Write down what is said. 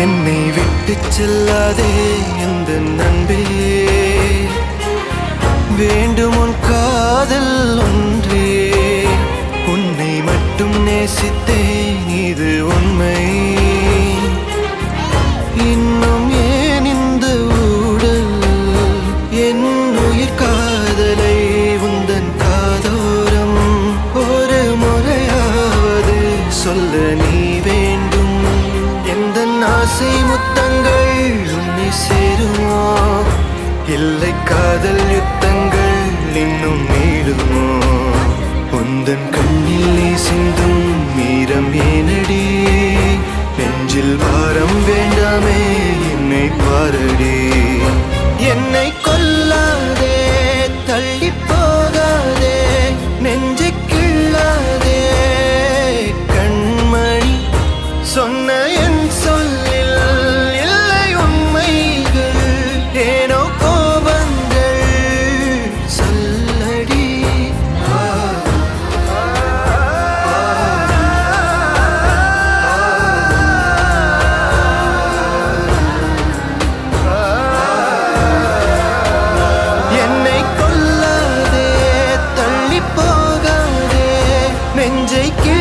என்னை விட்டு செல்லாதே எந்த நண்பே. வேண்டும் உன் காதல் ஒன்றே. உன்னை மட்டும் நேசித்தேன் இது உண்மை. இன்னும் ஏன் இந்த ஊடல்? என் உயிர் காதலை உந்தன் காதோரம் ஒரு முறையாவது சொல்ல நீ ஆசை முத்தங்கள் உன்னை சேருமோ? இல்லை காதல் யுத்தங்கள் இன்னும் நீடுமோ? உந்தன் கண்ணிலே சிந்தும் மீரம் ஏனடி? நெஞ்சில் பாரம் வேண்டாமே என்னை பாரடி. என்னை கொல்லாதே தள்ளிப்ப